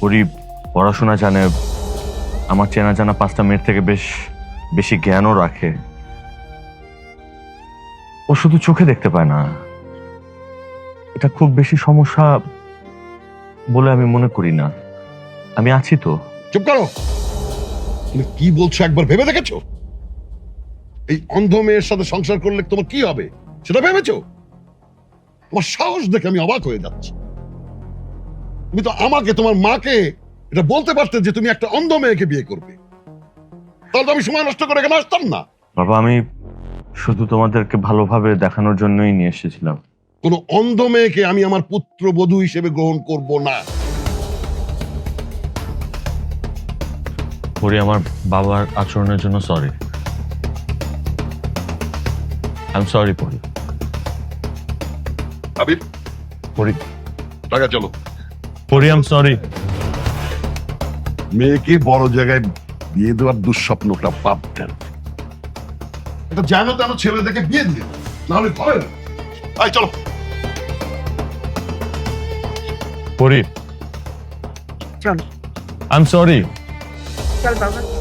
পরি পড়াশোনা জানে, আমার চেনা জানা পাঁচটা মেয়ের থেকে বেশ বেশি জ্ঞানও রাখে। ও শুধু চোখে দেখতে পায় না। এটা খুব বেশি সমস্যা বলে আমি মনে করি না। আমি আছি তো। চুপ করো! তুমি কি বলছো একবার ভেবে দেখেছ? এই অন্ধ মেয়ের সাথে সংসার করলে তোমার কি হবে? সেটা ভেবেছো? তোমার সাহস দেখে আমি অবাক হয়ে যাচ্ছি। তুমি তো আমাকে তোমার মাকে এটা বলতে পারতে যে তুমি একটা অন্ধ মেয়েকে বিয়ে করবে। তাহলে তো আমি সময় নষ্ট করে এখানে আসতাম না। বাবা আমি শুধু তোমাদেরকে ভালোভাবে দেখানোর জন্যই নিয়ে এসেছিলাম। কোনো অন্ধ মেয়েকে আমি আমার পুত্র বধূ হিসেবে গ্রহণ করব না। পরি আমার বাবার আচরণের জন্য সরি আই এম সরি পরি। আবির পরি। টাকা চলো। পরি আই সরি মেয়েকে বড় জায়গায় বিয়ে দেওয়ার দুঃস্বপ্নটা দেন এটা যেন তেন ছেলে দেখে বিয়ে দিয়ে নাহলে হবে না। চলো। পরি চল। আই এম সরি চল বাবা।